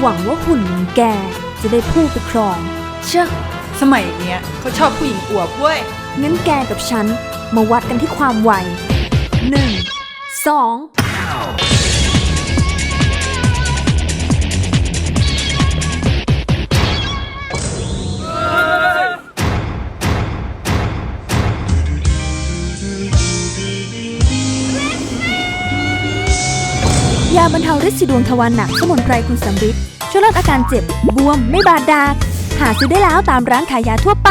หวังว่าหุ่นของแกจะได้ผู้ไปครอง เชื่อสมัยเนี้ยเขาชอบผู้หญิงอวบเว้ย งั้นแกกับฉันมาวัดกันที่ความไว1 2 ยาบรรเทาฤทธิ์สีดวงทวารหนักสมุนไพรคุณสำริดช่วยลดอาการเจ็บ บวม ไม่บาดดากหาซื้อได้แล้วตามร้านขายยาทั่วไป